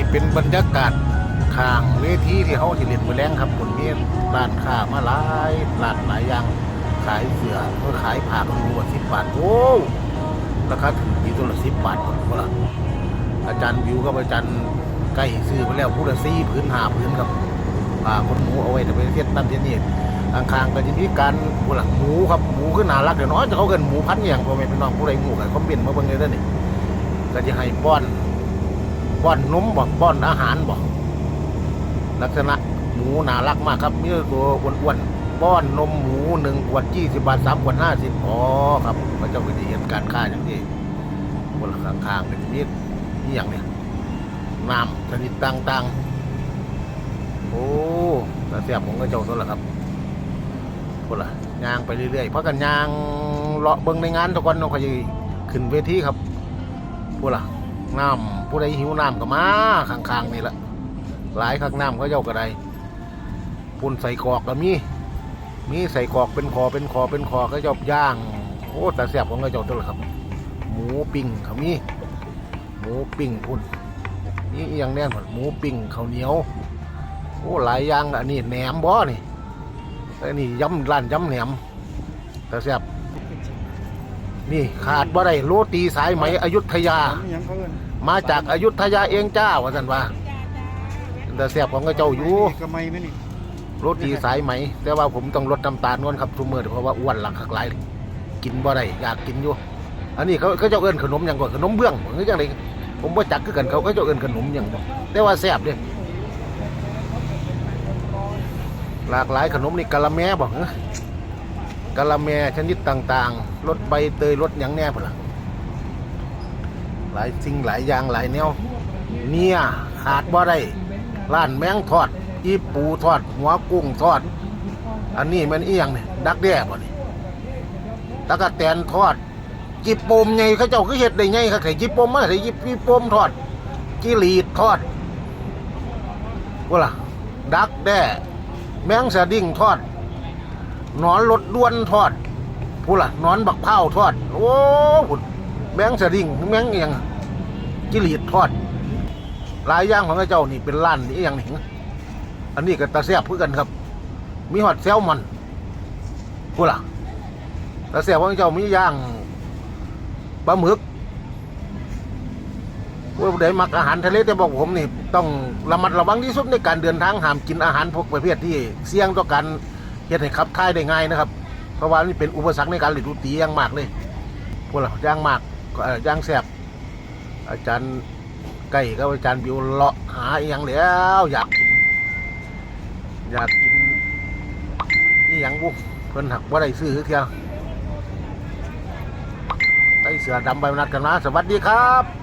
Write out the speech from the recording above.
นี่เป็นบรรยากาศข้างเวทีที่เขาที่เล่นมือแรงครับคนมีร้านค้ามาหลายร้านหลายอย่างขายเสือเพื่อขายผักรูสิบบาทโอ้ราคาถึงปีตัวละสิบบาทหมดเวละอาจารย์วิวกับอาจารย์ใกล้ซื้อไปแล้วผู้ละสี่พื้นหาพื้นครับผ้าคนหมูเอาไว้แต่ไปเทียบตั้งเทียนนี่ข้างๆก็จะมีการผู้ละหมูครับหมูขึ้นนารักเดี๋ยวน้อยจะเขาเกินหมูพันอย่างพอแม่พี่น้องผู้ใดหมูกับคอมเมนต์มาเบิ่งเลยเด้อนี่ก็จะให้ป้อน ป้อนนมบ่ป้อนอาหารบ่ลักษณะหมูน่ารักมากครับมีตัวอ้วนๆป้อนนมหมูหนึ่งขวดยี่สิบบาทสามขวดห้าสิบอ๋อครับพระเจ้าก็จะเห็นการค่าอย่างนี้คนละข้างๆเป็นมีดนี่อย่างเนี้ยน้ำชนิดต่างๆ โอ้แต่เสียบผมก็เจ้าตัวละครับคนละยางไปเรื่อยๆเพราะกันยางเลาะเบิ่งในงานทุกคนเราก็จะขึ้นเวทีครับพวกล่ะ น้ำผู้ใดหิวน้ำก็มาข้างๆนี่แหละหลายข้างน้ำเขาเจ้าก็ได้ปุ่นใส่กอกก็มีมีใส่กอกเป็นคอเป็นคอเป็นคอเขาเจ้าย่างโอ้แต่แซ่บของเขาเจ้าตัวละครับ หมูปิ้งเขามีหมูปิ้งพุ่นนี่ย่างแน่นหมดหมูปิ้งข้าวเหนียวโอ้หลายอย่างอันนี้แหนมบ่นี่อันนี้ยำร้านยำแหนมแต่แซ่บ นี่ขาดบ่ได้โรตีสายไหมอยุธยายังเขาเอิ้นมาจากอายุทยาเองจ้าว่าสันว่าแต่เสียบของกระเจ้าอยู่กระไมไหมนี่รถดีสายไหม แต่ว่าผมต้องลดน้ำตาลก่อนครับทุกมื้อเพราะว่าอ้วนหลังคักหลายกินบ่ได้อยากกินอยู่ อันนี้เขาเขาเจ้าเอิ้นขนมหยังก่อนขนมเบื้องหรือจังไดผมบ่จักคือกันเขาเขาเจ้าเอิ้นขนมหยังบ่แต่ว่าแซ่บเด้หลากหลายขนมนี่กะละแมบ่เหรอกะละแมชนิดต่างๆรสใบเตยรสหยังแน่พล่ะหลายสิ่งหลายอย่างหลายแนว เนี่ยขาดบ่ได้ร้านแมงทอดอีปูทอด หัวกุ้งทอด อันนี้มันเอียังนี่ยดักแด้บ่นี่ตะกะแตนทอดจิบปมไงเขาเจ้าคือเฮ็ดได้ไงครับไข่จิบปมมาใส่จิบจิบปมทอดจิลีดทอดว่าล่ะดักแด้แมงสะดิ่งทอด นอนรถด้วนทอดพูดล่ะนอนบักเผาทอด โอ้พุ่นแมงสะดิ่งแมงเอียงจิลีดทอดหลายย่างของเจ้านี่เป็นร้านนี่อย่างหนึ่งอันนี้ก็ตาแซ่บเพื่อกันครับ มีหอดแซลมอนพูดล่ะตาแซ่บของเจ้ามีย่างปลาหมึกผู้ใดมักอาหารทะเลแต่บอกผมนี่ต้องระมัดระวังที่สุดในการเดินทางห้ามกินอาหารพวกประเภทที่เสี่ยงต่อการ เฮ็ดให้ขับถ่ายได้ง่ายนะครับ เพราะว่านี่เป็นอุปสรรคในการหลีดดูตีอย่างมากเลยพวกเราย่างมากก็อย่างแซ่บอาจารย์ไก่กับอาจารย์บิวเลาะหาอย่างแล้ว อยากกินอยากกินนี่อย่างบุเพิ่นหักว่าได้ซื้อเที่ยวไตเสือดำใบมนัดกันนะสวัสดีครับ